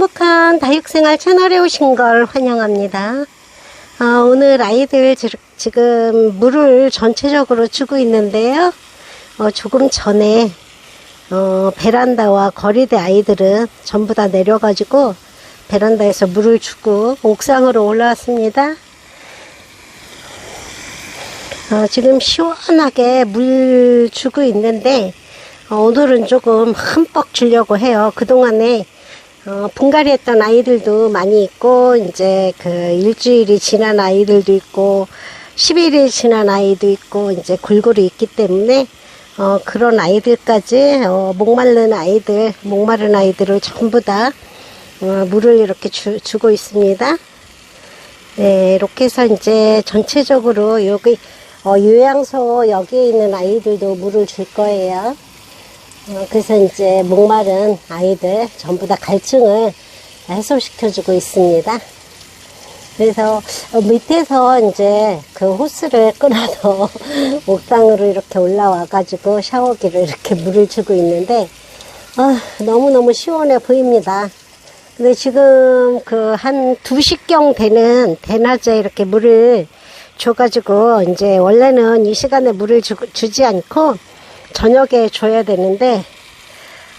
행복한 다육생활 채널에 오신 걸 환영합니다. 어, 오늘 아이들 지- 지금 물을 전체적으로 주고 있는데요. 어, 조금 전에 어, 베란다와 거리대 아이들은 전부 다 내려가지고 베란다에서 물을 주고 옥상으로 올라왔습니다. 어, 지금 시원하게 물 주고 있는데 어, 오늘은 조금 흠뻑 주려고 해요. 그동안에 어, 분갈이 했던 아이들도 많이 있고 이제 그 일주일이 지난 아이들도 있고 10일이 지난 아이도 있고 이제 골고루 있기 때문에 어, 그런 아이들까지 어, 목마른 아이들, 목마른 아이들을 전부 다 어, 물을 이렇게 주, 주고 있습니다. 네, 이렇게 해서 이제 전체적으로 여기 어, 요양소 여기에 있는 아이들도 물을 줄 거예요. 어, 그래서 이제 목마른 아이들 전부 다 갈증을 해소시켜주고 있습니다. 그래서 어, 밑에서 이제 그 호스를 끊어서 옥상으로 이렇게 올라와가지고 샤워기를 이렇게 물을 주고 있는데 아, 너무너무 시원해 보입니다. 근데 지금 그 한 2시경 되는 대낮에 이렇게 물을 줘가지고 이제 원래는 이 시간에 물을 주, 주지 않고 저녁에 줘야 되는데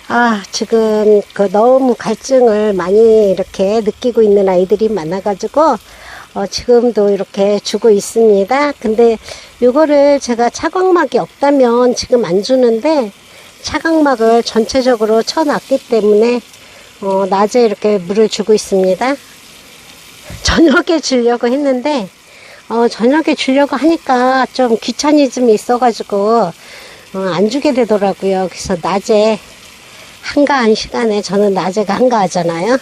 아 지금 그 너무 갈증을 많이 이렇게 느끼고 있는 아이들이 많아가지고 어, 지금도 이렇게 주고 있습니다. 근데 요거를 제가 차광막이 없다면 지금 안 주는데 차광막을 전체적으로 쳐놨기 때문에 어, 낮에 이렇게 물을 주고 있습니다. 저녁에 주려고 했는데 어, 저녁에 주려고 하니까 좀 귀차니즘이 있어가지고 어, 안 주게 되더라고요. 그래서 낮에 한가한 시간에 저는 낮에가 한가하잖아요.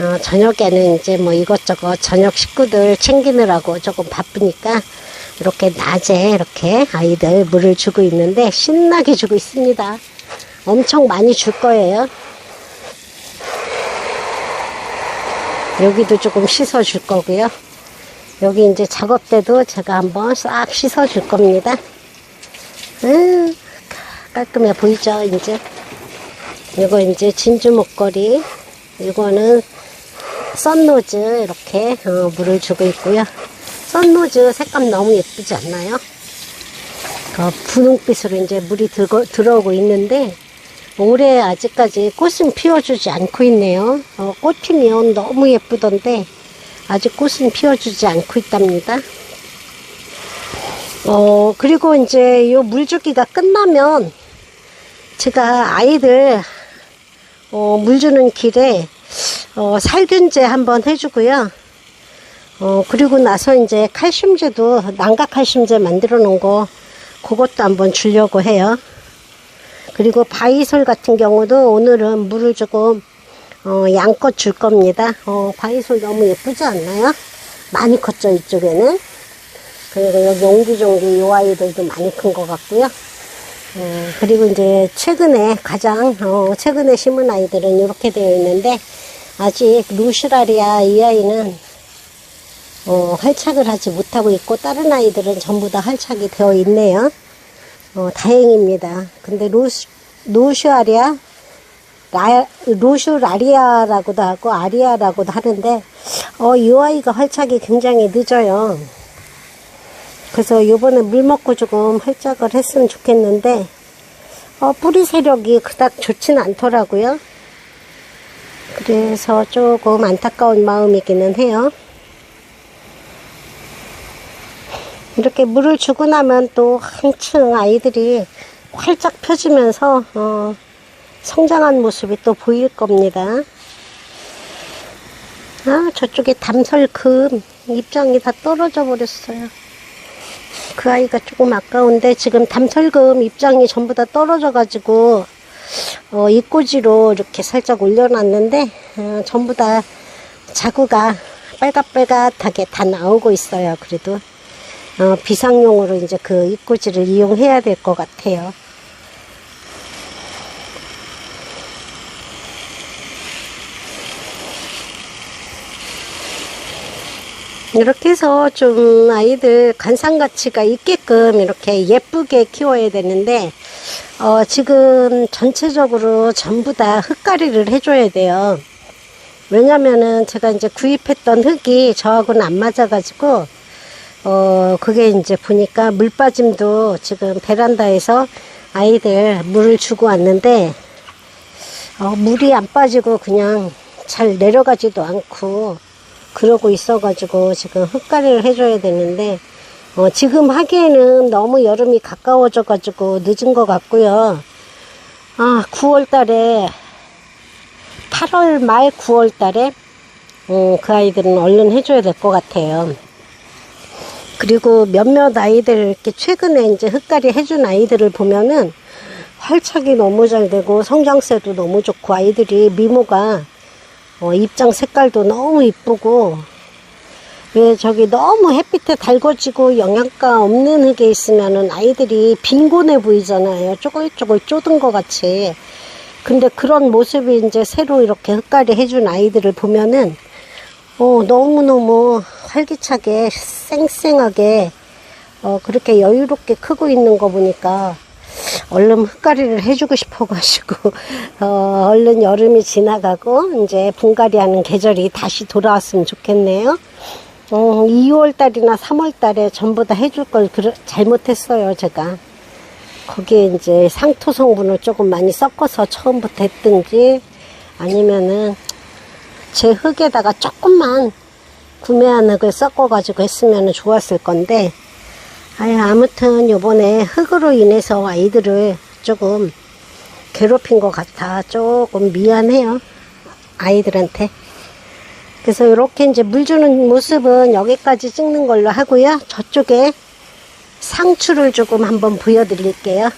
어, 저녁에는 이제 뭐 이것저것 저녁 식구들 챙기느라고 조금 바쁘니까 이렇게 낮에 이렇게 아이들 물을 주고 있는데 신나게 주고 있습니다. 엄청 많이 줄 거예요. 여기도 조금 씻어 줄 거고요. 여기 이제 작업 때도 제가 한번 싹 씻어 줄 겁니다. 음, 깔끔해 보이죠, 이제? 이거 이제 진주 목걸이. 이거는 썬노즈 이렇게 어, 물을 주고 있고요. 썬노즈 색감 너무 예쁘지 않나요? 그 분홍빛으로 이제 물이 들고, 들어오고 있는데 올해 아직까지 꽃은 피워주지 않고 있네요. 어, 꽃 피면 너무 예쁘던데 아직 꽃은 피워주지 않고 있답니다. 어, 그리고 이제 요 물주기가 끝나면 제가 아이들 어, 물 주는 길에 어, 살균제 한번 해주고요. 어, 그리고 나서 이제 칼슘제도 난각칼슘제 만들어 놓은 거 그것도 한번 주려고 해요. 그리고 바이솔 같은 경우도 오늘은 물을 조금 어, 양껏 줄 겁니다. 어, 바이솔 너무 예쁘지 않나요? 많이 컸죠 이쪽에는. 그리고 여기 옹기종기 요 아이들도 많이 큰 것 같고요. 어, 그리고 이제 최근에 가장 어, 최근에 심은 아이들은 이렇게 되어 있는데 아직 루시라리아 이 아이는 어, 활착을 하지 못하고 있고 다른 아이들은 전부 다 활착이 되어 있네요. 어, 다행입니다. 근데 루시, 루슈아리아 라, 루슈라리아라고도 하고 아리아라고도 하는데 어, 이 아이가 활착이 굉장히 늦어요. 그래서 요번에 물 먹고 조금 활짝을 했으면 좋겠는데 어, 뿌리 세력이 그닥 좋진 않더라고요. 그래서 조금 안타까운 마음이기는 해요. 이렇게 물을 주고 나면 또 한층 아이들이 활짝 펴지면서 어, 성장한 모습이 또 보일 겁니다. 아 저쪽에 담설금 입장이 다 떨어져 버렸어요. 그 아이가 조금 아까운데 지금 담설금 입장이 전부 다 떨어져 가지고 어, 입꼬지로 이렇게 살짝 올려놨는데 어, 전부 다 자구가 빨갛빨갛하게 다 나오고 있어요. 그래도 어, 비상용으로 이제 그 입꼬지를 이용해야 될 것 같아요. 이렇게 해서 좀 아이들 관상 가치가 있게끔 이렇게 예쁘게 키워야 되는데 어, 지금 전체적으로 전부 다 흙가리를 해줘야 돼요. 왜냐면은 제가 이제 구입했던 흙이 저하고는 안 맞아가지고, 어, 그게 이제 보니까 물 빠짐도 지금 베란다에서 아이들 물을 주고 왔는데, 어, 물이 안 빠지고 그냥 잘 내려가지도 않고, 그러고 있어가지고 지금 흙가리를 해줘야 되는데, 어, 지금 하기에는 너무 여름이 가까워져가지고 늦은 것 같고요. 아, 9월 달에, 8월 말 9월 달에, 음, 그 아이들은 얼른 해줘야 될 것 같아요. 그리고 몇몇 아이들, 이렇게 최근에 이제 흙갈이 해준 아이들을 보면은 활착이 너무 잘 되고 성장세도 너무 좋고 아이들이 미모가 어, 입장 색깔도 너무 이쁘고 왜 저기 너무 햇빛에 달궈지고 영양가 없는 흙에 있으면은 아이들이 빈곤해 보이잖아요. 쪼글쪼글 쪼든 것 같이. 근데 그런 모습이 이제 새로 이렇게 흙갈이 해준 아이들을 보면은 어, 너무너무 활기차게 쌩쌩하게 어, 그렇게 여유롭게 크고 있는 거 보니까 얼른 흙갈이를 해주고 싶어가지고 어, 얼른 여름이 지나가고 이제 분갈이 하는 계절이 다시 돌아왔으면 좋겠네요. 어, 2월 달이나 3월 달에 전부 다 해줄 걸 잘못했어요, 제가. 거기에 이제 상토 성분을 조금 많이 섞어서 처음부터 했든지 아니면은 제 흙에다가 조금만 구매한 흙을 섞어가지고 했으면 좋았을 건데 아유, 아무튼 요번에 흙으로 인해서 아이들을 조금 괴롭힌 것 같아. 조금 미안해요. 아이들한테. 그래서 이렇게 이제 물 주는 모습은 여기까지 찍는 걸로 하고요. 저쪽에 상추를 조금 한번 보여드릴게요.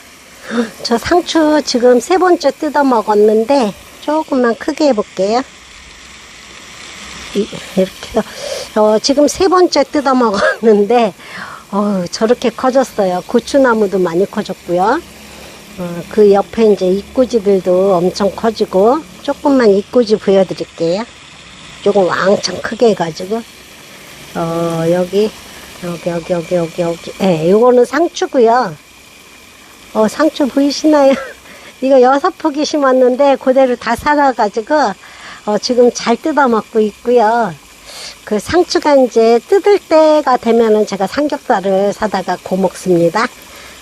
저 상추 지금 세 번째 뜯어 먹었는데 조금만 크게 해볼게요. 이- 이렇게 어, 지금 세 번째 뜯어 먹었는데 어, 저렇게 커졌어요. 고추나무도 많이 커졌고요. 어, 그 옆에 이제 입구지들도 엄청 커지고 조금만 입구지 보여드릴게요. 조금 왕창 크게 해가지고 어, 여기 여기 여기 여기 여기 여기 예, 요거는 상추고요. 어, 상추 보이시나요? 이거 여섯 포기 심었는데 그대로 다 살아가지고 어, 지금 잘 뜯어 먹고 있고요. 그 상추가 이제 뜯을 때가 되면은 제가 삼겹살을 사다가 고 먹습니다.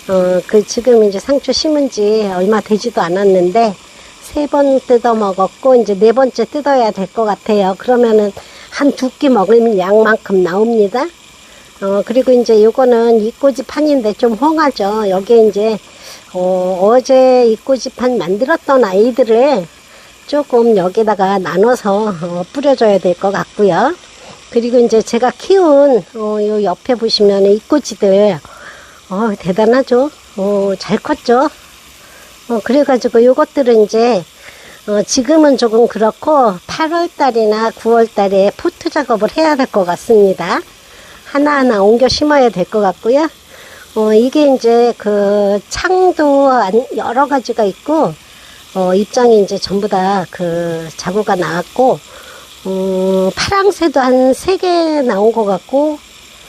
어, 그 지금 이제 상추 심은 지 얼마 되지도 않았는데 세 번 뜯어 먹었고 이제 네 번째 뜯어야 될 것 같아요. 그러면은 한 두 끼 먹으면 양만큼 나옵니다. 어, 그리고 이제 요거는 입꼬지 판인데 좀 홍하죠. 여기에 이제, 어, 어제 입꼬지 판 만들었던 아이들을 조금 여기다가 나눠서 어, 뿌려줘야 될 것 같고요. 그리고 이제 제가 키운, 어, 요 옆에 보시면 입꼬지들, 어, 대단하죠. 어, 잘 컸죠. 어, 그래가지고 요것들은 이제, 어, 지금은 조금 그렇고 8월달이나 9월달에 포트 작업을 해야 될 것 같습니다. 하나하나 옮겨 심어야 될 것 같고요. 어, 이게 이제 그 창도 안- 여러 가지가 있고, 어, 입장이 이제 전부 다 그 자구가 나왔고, 어, 파랑새도 한 세 개 나온 것 같고,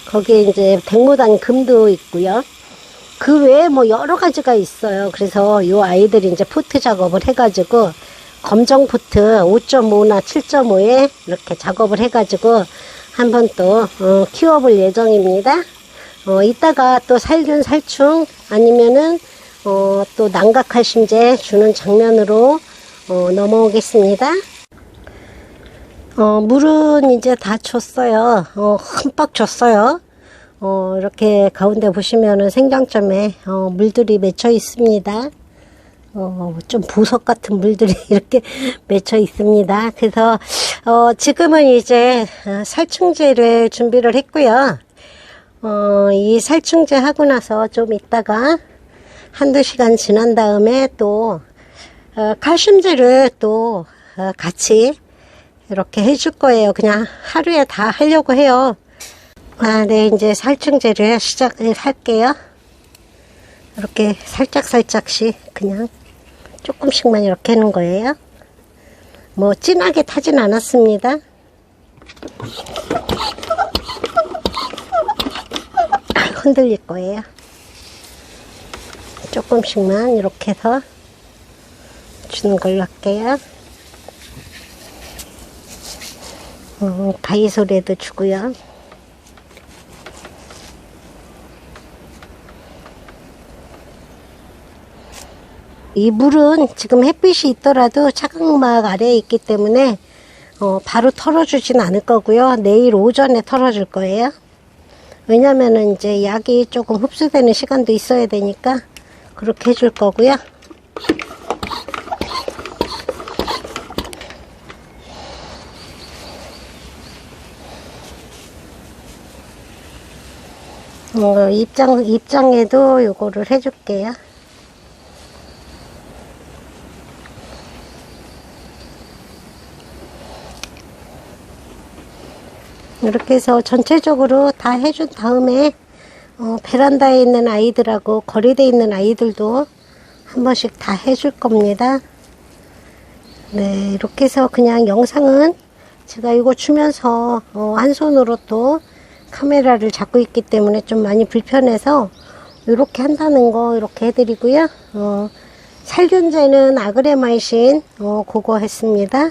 거기에 이제 백무단 금도 있고요. 그 외에 뭐 여러 가지가 있어요. 그래서 요 아이들이 이제 포트 작업을 해가지고 검정 포트 5.5나 7.5에 이렇게 작업을 해가지고 한번 또 어, 키워볼 예정입니다. 어, 이따가 또 살균 살충 아니면은 어, 또 난각할 심제 주는 장면으로 어, 넘어오겠습니다. 어, 물은 이제 다 줬어요. 어, 흠뻑 줬어요. 어, 이렇게 가운데 보시면은 생장점에 어, 물들이 맺혀 있습니다. 어, 좀 보석 같은 물들이 이렇게 맺혀 있습니다. 그래서, 어, 지금은 이제 어, 살충제를 준비를 했고요. 어, 이 살충제 하고 나서 좀 있다가 한두 시간 지난 다음에 또, 어, 칼슘제를 또 어, 같이 이렇게 해줄 거예요. 그냥 하루에 다 하려고 해요. 아, 네, 이제 살충제를 시작을 할게요. 이렇게 살짝살짝씩 그냥 조금씩만 이렇게 하는 거예요. 뭐, 진하게 타진 않았습니다. 흔들릴 거예요. 조금씩만 이렇게 해서 주는 걸로 할게요. 어, 바이솔에도 주고요. 이 물은 지금 햇빛이 있더라도 차광막 아래에 있기 때문에 어, 바로 털어주진 않을 거고요. 내일 오전에 털어줄 거예요. 왜냐면은 이제 약이 조금 흡수되는 시간도 있어야 되니까 그렇게 해줄 거고요. 어, 입장, 입장에도 요거를 해줄게요. 이렇게 해서 전체적으로 다 해준 다음에 어, 베란다에 있는 아이들하고 거리돼 있는 아이들도 한 번씩 다 해줄 겁니다. 네, 이렇게 해서 그냥 영상은 제가 이거 주면서 어, 한 손으로 또 카메라를 잡고 있기 때문에 좀 많이 불편해서 이렇게 한다는 거 이렇게 해드리고요. 어, 살균제는 아그레마이신 어, 그거 했습니다.